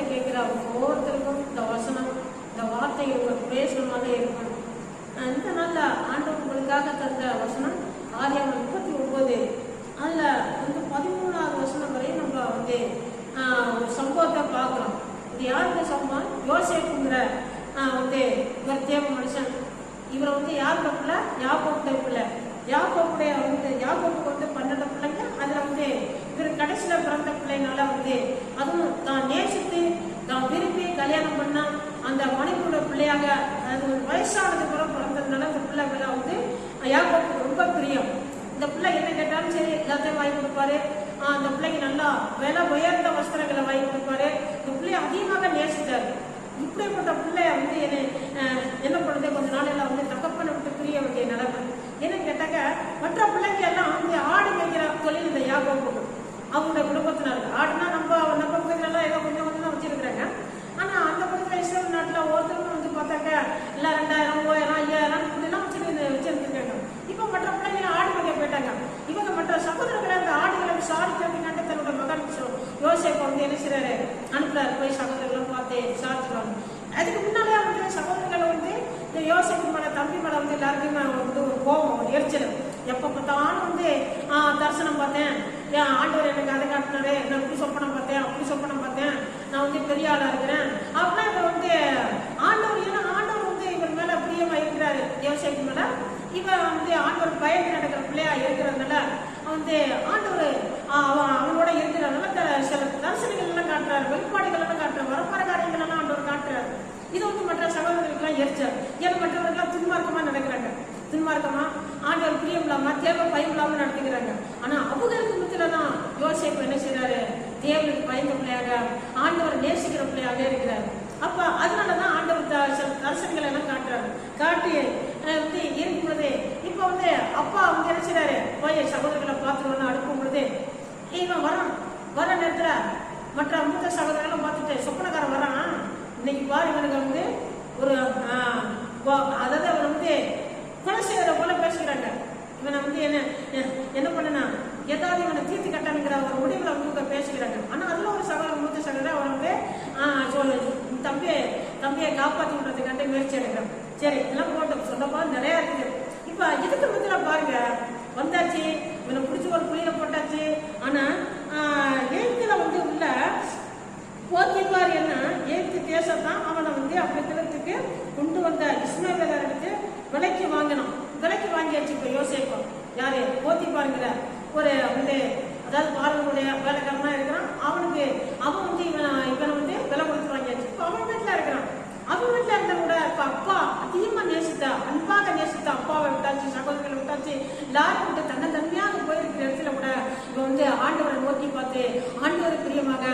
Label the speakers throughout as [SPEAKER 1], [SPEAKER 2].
[SPEAKER 1] வார்த்தை கேட்குற ஒவ்வொருத்தருக்கும் இந்த வசனம் இந்த வார்த்தை உங்களுக்கு பேசணுமாக இருக்கணும். இந்த நாள்ல ஆண்டவர் உங்களுக்காக தந்த வசனம் ஆதியாகம் முப்பத்தி ஒன்பது. அதில் வந்து பதிமூணாவது வசனம் வரையும் நம்ம வந்து ஆஹ், சம்பவத்தை பார்க்குறோம். இது யாருக்கு சம்பவம்? யோசேப்புங்கிற வந்து இவர் தேவ மனுஷன். இவரை வந்து யார் பிள்ளை யாக்கோப்புடைய பிள்ளை. யாக்கோப்புடைய வந்து யாக்கோப்புக்கு வந்து பன்னெண்டு பிள்ளைங்க. அதில் வந்து இவர் கடைசியில பிறந்த பிள்ளைனால வந்து அதுவும் தான் நேசித்து தான் விரும்பி கல்யாணம் பண்ணா அந்த மனைவியோட பிள்ளையாக அது ஒரு வயசானது கூட பிறந்ததுனால அந்த பிள்ளை வந்து யாக்கோப்புக்கு ரொம்ப பிரியம். இந்த பிள்ளை என்ன கேட்டாலும் சரி எல்லாத்தையும் வாங்கி கொடுப்பாரு. அந்த பிள்ளைக்கு நல்லா விலை உயர்ந்த வஸ்திரங்களை வாங்கி கொடுப்பாரு. இந்த பிள்ளைய அதிகமாக நேசித்தார் இப்படிப்பட்ட பிள்ளைய வந்து என்ன என்ன பண்ணுது? கொஞ்ச நாளையில வந்து தகப்பனை விட்டு பிரிய வேண்டிய நிலைமை. என்னன்னு கேட்டாக்க மற்ற பிள்ளைங்க எல்லாம் வந்து ஆடு மேய்க்கிற தொழில் இந்த யாகோப்புக்கு அவங்களுடைய குடும்பத்தினர். ஆடுனா நம்ம நம்ம பகுதியிலலாம் ஏதோ கொஞ்சம் கொஞ்சம் தான் வச்சிருக்கிறாங்க. ஆனா அந்த பகுதியில் இஸ்ரேல் நாட்டுல ஒருத்தருக்கும் வந்து பார்த்தாக்க இல்லை ரெண்டாயிரம் மூவாயிரம் ஐயாயிரம் இப்படிலாம் வச்சிருந்து வச்சிருந்துருக்காங்க. இப்போ மற்ற பிள்ளைங்க ஆடு மேய்க்க போயிட்டாங்க. இவங்க மற்ற சகோதரர்களை அந்த ஆடுகளை விசாரிக்கிறதுக்காண்டி தன்னோட மகன் யோசிப்பை வந்து என்ன செய்யறாரு அனுப்புறாரு. போய் சகோதரர்களும் பார்த்து விசாரிச்சுருவாங்க அதுக்கு முன்னாலே வந்து சகோதரர்களை வந்து இந்த யோசிப்பு மேல தம்பி மேல வந்து எல்லாருக்குமே வந்து ஒரு கோபம் ஒரு எரிச்சல். எப்ப பார்த்தாலும் வந்து தரிசனம் பார்த்தேன். என் ஆண்டவர் எனக்கு அதை காட்டினாரு நான் இப்படி சொப்பனம் பார்த்தேன் அப்படி சொப்பனம் பார்த்தேன். நான் வந்து பெரிய ஆளா இருக்கிறேன். அப்படின்னா இவர் வந்து ஆண்டவர் ஏன்னா ஆண்டவர் வந்து இவர் மேல பிரியமா இருக்கிறாரு யோசிப்பு மேல இவன் வந்து ஆண்டவர் பயந்து நடக்கிற பிள்ளையா இருக்கிறதுனால வந்து ஆண்டவர் அவன் அவனோட இருக்கிறதுனால சில தரிசனங்கள் எல்லாம் காட்டுறாரு வெளிப்பாடுகள் எல்லாம் காட்டுறாரு வரப்போற காரியங்கள் எல்லாம் ஆண்டவர் காட்டுறாரு. இது வந்து மற்ற சகோதரர்களுக்கெல்லாம் எரிச்சல். ஏன்னா மற்றவர்கள்லாம் துன்மார்க்கமா நடக்கிறாங்க. துன்மார்க்கமா ஆண்டவர் பிரியம் இல்லாம தேவை பயம் இல்லாம நடத்துக்கிறாங்க ஆனா அவங்களுக்கு தான் யோசிப்பு என்ன செய்யறாரு தேவனுக்கு பயந்த பிள்ளையாக ஆண்டவர் நேசிக்கிற பிள்ளையாக இருக்கிறார். அப்ப அதனாலதான் ஆண்டவர் த- தரிசனங்களை எல்லாம் காட்டுறாரு. காட்டி வந்து இருக்கும்போது இப்ப வந்து அப்பா வந்து என்ன செய்யறாரு போய் சகோதரர்களை பார்த்துருவோம்னு அனுப்பும் பொழுது இவன் வரான். வர நேரத்துல மற்ற மூத்த சகோதரர்களும் பார்த்துட்டு சொப்பனக்காரன் வரான் இன்னைக்கு பாரு இவனுக்கு வந்து ஒரு அதாவது அவர் வந்து கொலை செய்யற போல பேசுகிறாங்க. இவனை வந்து என்ன என்ன பண்ணனா ஏதாவது இவனை தீர்த்து கட்டணுங்கிற ஒரு முடிவுல ஆனால் அதில் பேசுகிறாங்க ஒரு சகோதரர் மூத்த சகோதரர் அவர் வந்து சொல்லு, தம்பியை தம்பியை காப்பாத்தி முயற்சி எடுக்கிறாங்க சரி இதெல்லாம் போட்டோம் சொல்லப்போ நிறையா இருக்குது. இப்போ இதுக்கு மத்தியில பாருங்க. வந்தாச்சு இவனை பிடிச்சி ஒரு புள்ளியில் போட்டாச்சு. ஆனால் எய்த்துல வந்து உள்ள போத்திபார் என்ன? ஏத்து தேசத்தான் அவனை வந்து அப்படிக்கிறதுக்கு கொண்டு வந்த இஸ்மவேலர் எடுத்து விலைக்கு வாங்கினான். விலைக்கு வாங்கியாச்சு இப்போ யோசிப்போம் யாரு? போத்திப்பாருங்கிற ஒரு வந்து அதாவது பாரதனுடைய வேலைக்காரனா இருக்கிறான். அவனுக்கு அவன் வந்து இவனை இவனை வந்து விலை கொடுத்து வாங்கியாச்சு இப்போ அவன் வீட்டில் இருக்கிறான். அவன் வீட்டில் இருந்த கூட இப்போ அப்பா அதிகமாக நேசித்தா அன்பாக நேசித்த அப்பாவை விட்டாச்சு சகோதரர்களை விட்டாச்சு எல்லாரும் விட்டு தன்னை தன்மையாக போயிருக்கிற இடத்துல கூட இவன் வந்து ஆண்டவரை நோக்கி பார்த்து ஆண்டவரை பிரியமாக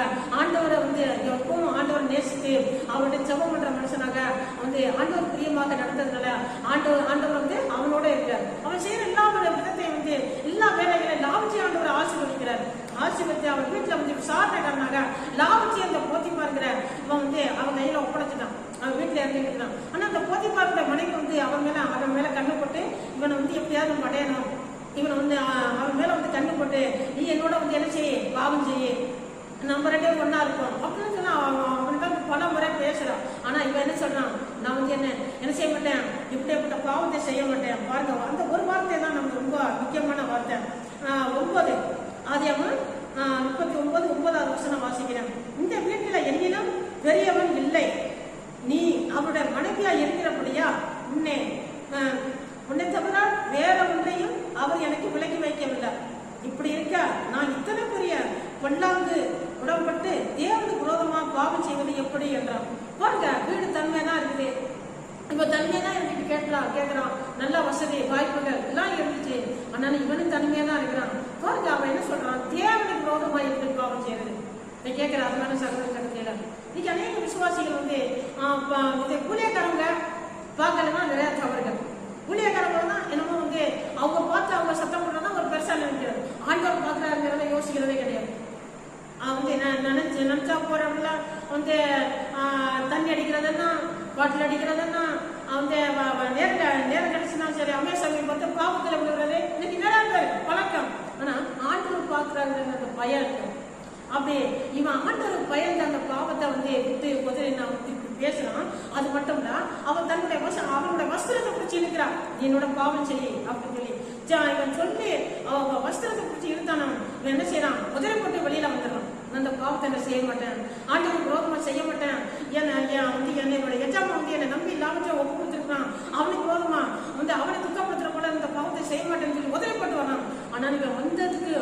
[SPEAKER 1] ஆண்டவரை வந்து எப்பவும் ஆண்டவரை நேசித்து அவருடைய ஜெபம் பண்ற மனுஷனாக வந்து ஆண்டவர் பிரியமாக நடந்ததுனால ஆண்டவர் ஆண்டவர் வந்து அவனோட இருக்கிறார் அவன் செய்யற எல்லா விதத்தை வந்து எல்லா வேலைகளையும் லாபச்சி ஆண்டவர் ஆசீர்வதிக்கிறார் ஆசீர்வதித்து அவன் வீட்டுல வந்து விசாரணைக்காரனாக லாபச்சி அந்த போத்தி பார்க்கிற இவன் வந்து அவன் கையில ஒப்படைச்சிட்டான் அவன் வீட்டுல இறந்துக்கிட்டான் ஆனா அந்த போத்தி பார்க்கிற மனைவி வந்து அவன் மேல அவன் மேல கண்ணு போட்டு தியாகம் அடையணும் இவனை வந்து அவன் மேலே வந்து கண்ணு போட்டு நீ என்னோட வந்து என்ன செய்ய? பாவம் செய்ய. நம்ம ரெண்டே ஒன்றா இருப்போம் அப்படின்னு சொன்னா அவன் அவன்கிட்ட பல முறை பேசுகிறான் ஆனால் இவன் என்ன சொல்கிறான் நான் வந்து என்ன என்ன செய்ய மாட்டேன்? இப்படிப்பட்ட பாவத்தை செய்ய மாட்டேன். பாருங்க அந்த ஒரு வார்த்தை தான் நமக்கு ரொம்ப முக்கியமான வார்த்தை. ஒன்பது. ஆதியாமல் முப்பத்தி ஒன்பது ஒன்பதாவது நான் வாசிக்கிறேன். இந்த வீட்டில் என்னிடம் பெரியவன் இல்லை. நீ அவருடைய மனைவி இருக்கிறபடியா உன்னை ஆஹ், உன்னை தவிர வேற ஒன்றையும் அவர் எனக்கு விலக்கி வைக்கவில்லை இப்படி இருக்க நான் இத்தனை பெரிய பொல்லாங்கு உடம்பட்டு தேவனுக்கு விரோதமா பாவம் செய்வது எப்படி என்றான் பாருங்க வீடு தன்மை தான் இருக்குது. இப்ப தனிமையா தான் இருந்துட்டு கேட்கலாம் கேட்கறான் நல்ல வசதி வாய்ப்புகள் எல்லாம் இருந்துச்சு. ஆனாலும் இவனும் தனிமையா தான் இருக்கிறான். பாருங்க அவன் என்ன சொல்றான்? தேவனுக்கு விரோதமா இருந்து பாவம் செய்யறது? நீ கேட்கிற அதனால சகோதர கருத்தியில. இன்னைக்கு அநேக விசுவாசிகள் வந்து இது கூலியக்காரங்க பார்க்கலன்னா நிறைய தவறுகள் ஊழியக்காரங்க தான் என்னமோ வந்து அவங்க பார்த்து அவங்க சத்தம் போடுறதா ஒரு பெருசா நினைக்கிறது. ஆண்டவர் பார்க்கறாருங்கிறத யோசிக்கிறதே கிடையாது. வந்து நினைச்சு நினைச்சா போறவங்கள வந்து அடிக்கிறதுன்னா? பாட்டில் அடிக்கிறதுன்னா? அந்த நேரம் நேரம் சரி அமேசாமி பார்த்து பாவத்தில் விழுகிறது. இன்னைக்கு நிறைய பழக்கம். ஆனா ஆண்டவர் பார்க்கறாருங்கிற அந்த பயம் இருக்கு அப்படி இவன் ஆண்டவர் பயந்து அந்த பாவத்தை வந்து விட்டு குதிரை நான் வந்து பேசுறான். அது மட்டும் இல்ல அவன் தன்னுடைய அவனுடைய வஸ்திரத்தை பிடிச்சி இழுக்கிறான். என்னோட பாவம் சரி அப்படின்னு சொல்லி. இவன் சொல்லி அவன் வஸ்திரத்தை பிடிச்சி இழுத்தானவன் இவன் என்ன செய்யறான் முதலை போட்டு வெளியில வந்துடுறான். பாவத்தை என்ன செய்ய மாட்டேன். ஆண்டவர் விரோதமா செய்ய மாட்டேன். என்ன என் வந்து என்னோட எஜாமா வந்து என்னை நம்பி இல்லாம ஒப்பு கொடுத்துருக்கான் அவனுக்கு விரோதமா வந்து அவனை துக்கப்படுத்துற போல இந்த பாவத்தை செய்ய மாட்டேன்னு சொல்லி உதவிப்பட்டு போட்டு வரான். ஆனா இவன் வந்ததுக்கு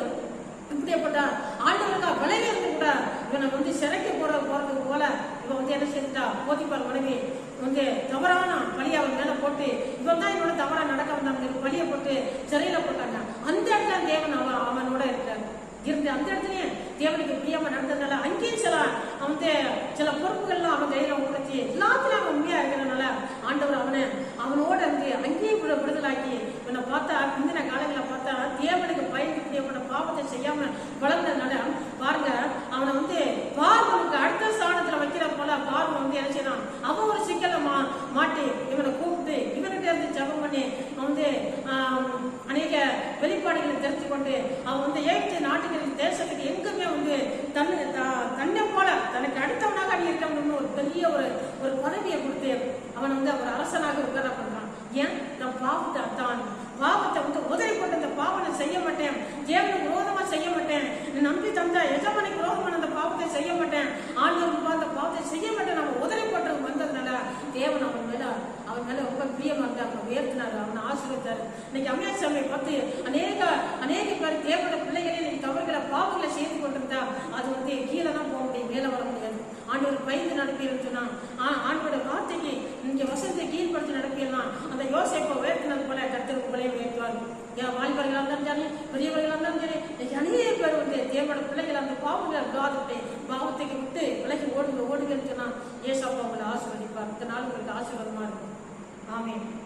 [SPEAKER 1] இப்படியாப்பட்ட ஆண்டவருக்கா விலையில இருந்து கூட இவனை வந்து சிறைக்கு போற போறது போல இவன் வந்து என்ன செஞ்சுட்டா போதிப்பார் மனைவி. வந்து தவறான பழிய அவன் மேல போட்டு இவன் தான் என்னோட தவறா நடக்க வந்தான் பழிய போட்டு சிறையில போட்டாங்க. அந்த இடத்துல தேவன் அவன் அவனோட இருக்கிறார். இருந்து அந்த இடத்துலயே தேவனுக்கு பிரியமா நடந்ததுனால அங்கேயும் சில அவன் வந்து சில பொறுப்புகள்லாம் அவன் கையில உணர்த்தி எல்லாத்துலயும் அவன் உண்மையா இருக்கிறதுனால ஆண்டவர் அவனை அவனோட இருந்து அங்கேயும் கூட விடுதலாக்கி உன்னை பார்த்தா முந்தின காலங்களில் பார்த்தா தேவனுக்கு பயந்து பிரியப்பட்ட பாவத்தை செய்யாம வளர்ந்ததுனால பாருங்க அவனை வந்து பார்வனுக்கு அடுத்த ஸ்தானத்துல வைக்கிற போல பார்வன் வந்து என்ன செய்யறான் அவன் ஒரு சிக்கலை மா மாட்டி இவனை கூப்பிட்டு இவன்கிட்ட இருந்து ஜெபம் பண்ணி அவன் வந்து ஆஹ், அநேக வெளிப்பாடுகளை தெரிஞ்சு கொண்டு அவன் வந்து ஏற்று நாட்டுகளின் தேசத்துக்கு எங்குமே வந்து தன்னை தன்னை போல தனக்கு அடுத்தவனாக நீ இருக்கணும்னு ஒரு பெரிய ஒரு ஒரு பதவியை கொடுத்து அவன் வந்து அவர் அரசனாக உட்கார பண்றான் ஏன்? நான் பாவத்தை தான். பாவத்தை வந்து உதவி கொண்டு அந்த பாவனை செய்ய மாட்டேன். தேவனுக்கு விரோதமா செய்ய மாட்டேன். நம்பி தந்த எஜமானிக்கு விரோதமான அந்த பாவத்தை செய்ய மாட்டேன். ஆண்டவருக்கு அந்த பாவத்தை செய்ய மாட்டேன் நம்ம உதவி போட்டு வந்ததுனால தேவன் அவன் மேல அவன் மேல ரொம்ப பிரியமா உயர்த்தினாரு அவனை ஆசீர்வதித்தாரு இன்னைக்கு அம்மையாசாமியை பார்த்து அநேக அநேக பேர் தேவனோட பிள்ளைகளே இன்னைக்கு தவறுகளை பாவங்களை செய்து கொண்டிருந்தா அது வந்து கீழே தான் போக முடியும் மேலே வர முடியாது. ஆண்டவர் பயந்து நடப்பீர்கள் சொன்னான். ஆ- ஆண்டோட வார்த்தைக்கு இங்க வசனத்தை கீழ்படுத்தி நடப்பிடலாம் அந்த யோசிப்பை உயர்த்தினது போல கருத்து உங்களே உயர்த்துவார். என் வாலிபர்களாக இருந்தாலும் சரி பெரியவர்களாக இருந்தாலும் சரி அநேக பேர் வந்து தேவனோட பிள்ளைகள் அந்த பாவங்களை காதத்தை பாவத்துக்கு விட்டு விலகி ஓடுங்க ஓடுங்கன்னு சொன்னா ஏசப்பா உங்களை ஆசீர்வதிப்பார். இந்த நாள் உங்களுக்கு ஆசீர்வாதமா இருக்கும். Amen.